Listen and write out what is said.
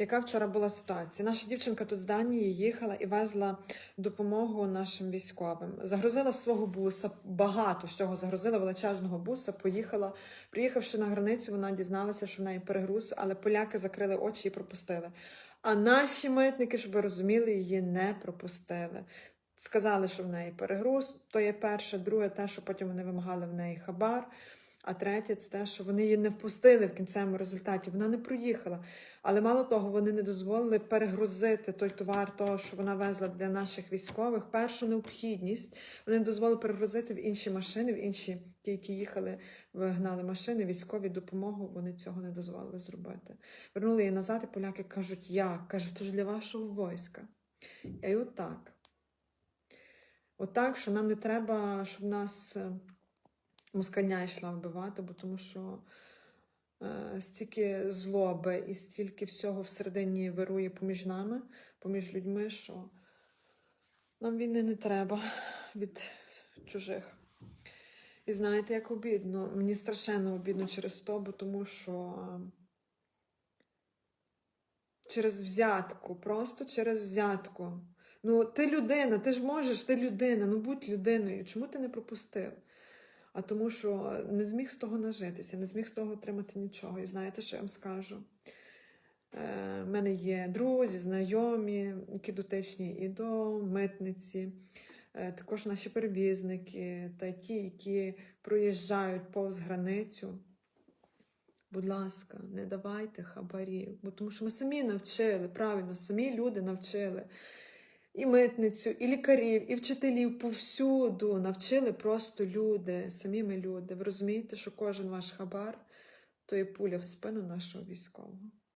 Яка вчора була ситуація? Наша дівчинка тут з Данії їхала і везла допомогу нашим військовим. Загрузила свого буса, багато всього загрузила величезного буса. Поїхала. Приїхавши на границю, вона дізналася, що в неї перегруз, але поляки закрили очі і пропустили. А наші митники, щоб ви розуміли, її не пропустили. Сказали, що в неї перегруз. То є перше, друге, те, що потім вони вимагали в неї хабар. А третє, це те, що вони її не впустили в кінцевому результаті. Вона не проїхала. Але мало того, вони не дозволили перегрузити той товар, того, що вона везла для наших військових. Першу необхідність вони не дозволили перегрузити в інші машини, в інші ті, які їхали, вигнали машини, військові допомогу. Вони цього не дозволили зробити. Вернули її назад, і поляки кажуть, як? Каже, то ж для вашого війська. І отак. Отак, що нам не треба, щоб нас е, йшла вбивати, бо тому що е, стільки злоби і стільки всього всередині вирує поміж нами, поміж людьми, що нам війни не треба від чужих. І знаєте, як обідно? Мені страшенно обідно через то, бо тому що е, через взятку, просто через взятку. Ну, ти людина, ти ж можеш, ти людина, ну будь людиною. Чому ти не пропустив? А тому, що не зміг з того нажитися, не зміг з того отримати нічого. І знаєте, що я вам скажу? Е, в мене є друзі, знайомі, які дотичні і до митниці, е, також наші перевізники та ті, які проїжджають повз границю. Будь ласка, не давайте хабарів, бо тому що ми самі навчили, правильно, самі люди навчили і митницю, і лікарів, і вчителів повсюду навчили просто люди, самі ми люди. Ви розумієте, що кожен ваш хабар то є пуля в спину нашого військового.